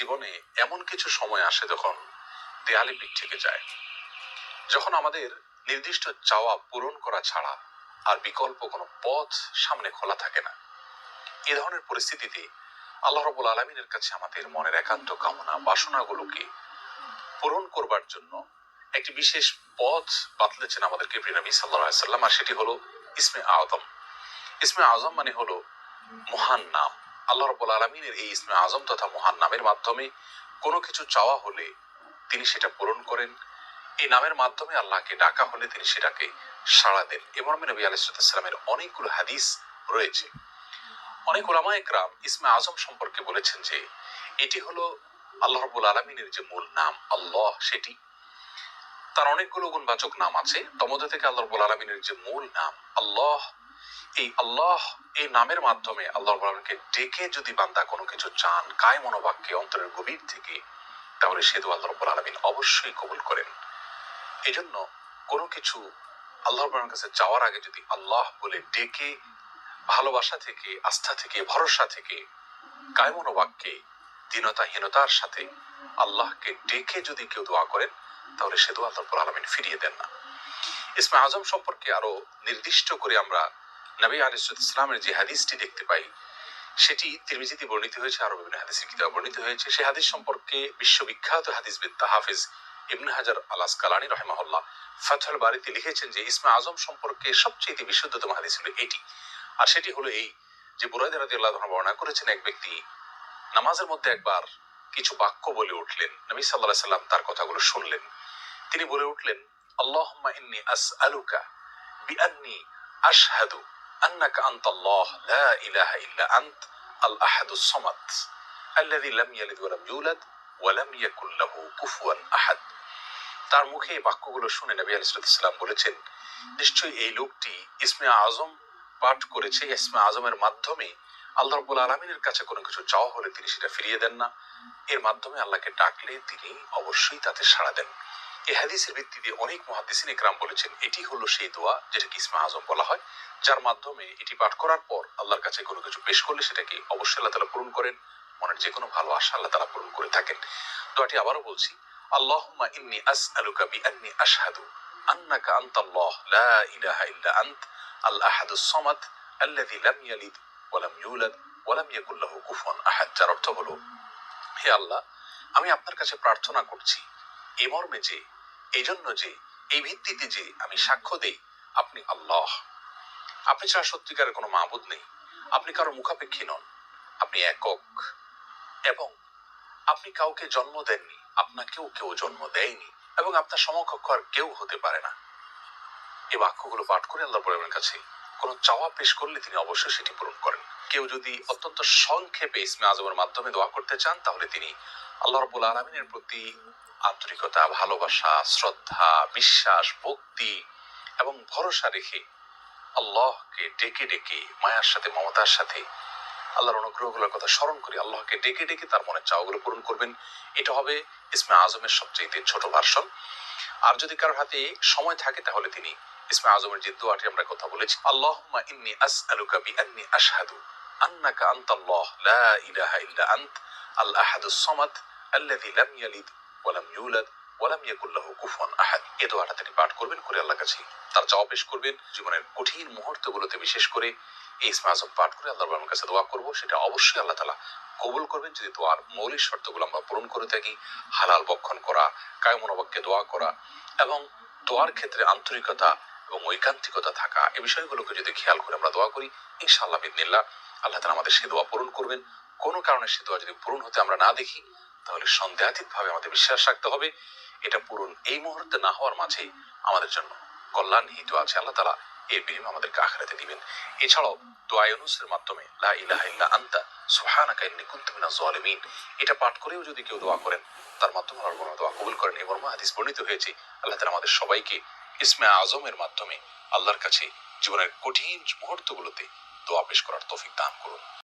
জীবনে এমন কিছু সময় আসে যখন দেয়ালে পিঠ থেকে যায়। যখন আমাদের নির্দিষ্ট চাওয়া পূরণ করা ছাড়া আর বিকল্প কোনো পথ সামনে খোলা থাকে না। এ ধরনের পরিস্থিতিতে আল্লাহ রবুল আলমিনের কাছে আমাদের মনের একান্ত কামনা, বাসনাগুলোকে পূরণ করবার জন্য একটি বিশেষ পথ বাতলেছেন আমাদেরকে প্রিনবী সাল্লাহ সাল্লাম আর সেটি হলো ইসমে আজম। ইসমে আজম মানে হলো মহান নাম। আল্লাহ রবুল আলমিনের এই ইসমে আজম তথা মহান নামের মাধ্যমে কোনো কিছু চাওয়া হলে তিনি সেটা পূরণ করেন। এই নামের মাধ্যমে আল্লাহকে ডাকা হলে তিনি সেটাকে সাড়া দেন। এমন নবী আলাইসালামের অনেকগুলো হাদিস রয়েছে। অনেক ওলামা একরাম ইসমে আজম সম্পর্কে বলেছেন যে, এটি হলো আল্লাহ রবুল আলমিনের যে মূল নাম, আল্লাহ সেটি। তার অনেকগুলো গুণবাচক নাম আছে। তমধ্যে থেকে আল্লাহ রবুল আলমিনের যে মূল নাম, আল্লাহ এই আল্লাহ এই নামের মাধ্যমে আল্লাহ আলমকে ডেকে যদি বান্দা কোনো কিছু চান কায় মনোবাক্যে অন্তরের গভীর থেকে, তাহলে সে আল্লাহ রবুল আলমিন অবশ্যই কবুল করেন। এই জন্য কোনো কিছু আল্লাহ রবুল কাছে যাওয়ার আগে যদি আল্লাহ বলে ডেকে, ভালোবাসা থেকে, আস্থা থেকে, ভরসা থেকে কায় মনোবাক্যে দীনতাহীনতার সাথে আল্লাহকে ডেকে যদি কেউ দোয়া করেন, তাহলে সে দোয়া আল্লাহ আলমিন ফিরিয়ে দেন না। ইসমে আজম সম্পর্কে আরও নির্দিষ্ট করে আমরা নবী আলিসুদ ইসলামের যে হাদিসটি দেখতে পাই, সেটি তিরমিজিতে বর্ণিত হয়েছে আরও বিভিন্ন হাদিসের কিতাব বর্ণিত হয়েছে। সেই হাদিস সম্পর্কে বিশ্ববিখ্যাত হাদিসবিদ হাফিজ ইবন হাজার ফাথল বাড়িতে লিখেছেন যে, ইসমে আজম সম্পর্কে সবচেয়ে বিশুদ্ধতম হাদিস হলো এটি। আর সেটি হলো এই যে আল্লাহ বর্ণনা করেছেন এক ব্যক্তি, নামাজের মধ্যে একবার কিছু বাক্য বলে উঠলেন, নবী সাল্লাহ সাল্লাম তার কথাগুলো শুনলেন। তিনি বলে উঠলেন, আল্লাহুম্মা ইন্নি আসআলুকা বিআন্নি আশহাদু। আন্নাকা আনতাল্লাহ লা ইলাহা ইল্লা আনত আল আহাদুস সামাদ الذي لم يلد ولم يولد ولم يكن له كفوا আহাদ তার মুখে এই বাক্যগুলো শুনে নবী আলাইহিসসালাম বলেছেন নিশ্চয়ই এই লোকটি ইসমে আজম পাঠ করেছে ইসমে আজমের মাধ্যমে আল্লাহ রব্বুল আলমিনের কাছে কোনো কিছু চাওয়া হলে তিনি সেটা ফিরিয়ে দেন না এর মাধ্যমে আল্লাহকে ডাকলে তিনি অবশ্যই তাতে সাড়া দেন এই হাদিসের ভিত্তিতে অনেক মহাদিসিন একরাম বলেছেন, এটি হলো সেই দোয়া যেটাকে ইসমা আজম বলা হয়, যার মাধ্যমে এটি পাঠ করার পর আল্লাহর কাছে কোনো কিছু পেশ করলে সেটাকে অবশ্যই আল্লাহ তালা পূরণ করেন, মনের যে কোনো ভালো আশা আল্লাহ তালা পূরণ করে থাকেন। দোয়াটি আবারও বলছি ইন্নি আশহাদু আন্নাকা লা ইলাহা ইল্লা লাম ইয়ালিদ ইউলাদ কুফুয়ান আহাদ, যার অর্থ হলো, হে আল্লাহ, আমি আপনার কাছে প্রার্থনা করছি এ মর্মে যে এই জন্য যে এই ভিত্তিতে যে আমি সাক্ষ্য দেই, আপনি আল্লাহ। আপনি ছাড়া সত্যিকারের কোনো মাহবুদ নেই। আপনি কারও মুখাপেক্ষী নন। আপনি একক। এবং আপনি কাউকে জন্ম দেননি। আপনাকেও কেউ জন্ম দেয়নি। এবং আপনার সমকক্ষ আর কেউ হতে পারে না। এই বাক্যগুলো পাঠ করে আল্লাহ পরিবারের কাছে কোনো চাওয়া পেশ করলে তিনি অবশ্যই সেটি পূরণ করেন। কেউ যদি অত্যন্ত সংক্ষেপে ইসমে আজমের মাধ্যমে দোয়া করতে চান, তাহলে তিনি আল্লাহ রবুল আলমিনের প্রতি আন্তরিকতা, ভালোবাসা, শ্রদ্ধা, বিশ্বাস, ভক্তি এবং ভরসা রেখে আল্লাহকে ডেকে ডেকে, মায়ার সাথে, মমতার সাথে আল্লাহর অনুগ্রহগুলোর কথা স্মরণ করি আল্লাহকে ডেকে ডেকে তার মনে চাওয়াগুলো পূরণ করবেন। এটা হবে ইসমে আজমের সবচেয়ে ছোট ভার্সন। আর যদি কারোর হাতে সময় থাকে তাহলে তিনি ইসমে আজমের যে দোয়াটি আমরা কথা বলেছি, আল্লাহুম্মা ইন্নি আসআলুকা বিআন্নি আশহাদু আন্নাকা লা ইলাহা ইল্লা আন্ত আহাদুস সামাদ। আল্লাযী লাম ইয়ালিদ ওয়া ইউলাদ দোয়াটা তিনি পাঠ করবেন, করে আল্লাহর কাছে তার পেশ করবেন। জীবনের কঠিন মুহূর্তগুলোতে বিশেষ করে এই পাঠ করে কাছে দোয়া করব। সেটা অবশ্যই আল্লাহ তাআলা কবুল করবেন। যদি দোয়ার মৌলিক শর্তগুলো আমরা পূরণ করে থাকি, হালাল বক্ষণ করা কায় মনোবাক্যে দোয়া করা এবং দোয়ার ক্ষেত্রে আন্তরিকতা এবং ঐকান্তিকতা থাকা এই বিষয়গুলোকে যদি খেয়াল করে আমরা দোয়া করি, ইনশাআল্লাহ বিদিনিল্লাহ আল্লাহ তালা আমাদের সে দোয়া পূরণ করবেন। কোনো কারণে সে দোয়া যদি পূরণ হতে আমরা না দেখি তাহলে সন্দেহাতীত ভাবে আমাদের বিশ্বাস রাখতে হবে। এটা পূরণ এই মুহূর্তে না হওয়ার মাঝেই আমাদের জন্য কল্যাণ নিহিত আছে। আল্লাহ তালা এর বিনিময়ে আমাদেরকে আখড়াতে দিবেন। এছাড়াও দোয়ায়নুসের মাধ্যমে, লা ইল্লা আন্তা এটা পাঠ করেও যদি কেউ দোয়া করেন, তার মাধ্যমে আল্লাহ দোয়া কবুল করেন। হাদিস বর্ণিত হয়েছে, আল্লাহ আমাদের সবাইকে ইসমে আজমের মাধ্যমে আল্লাহর কাছে জীবনের কঠিন মুহূর্তগুলোতে দোয়া পেশ করার তৌফিক দান করুন।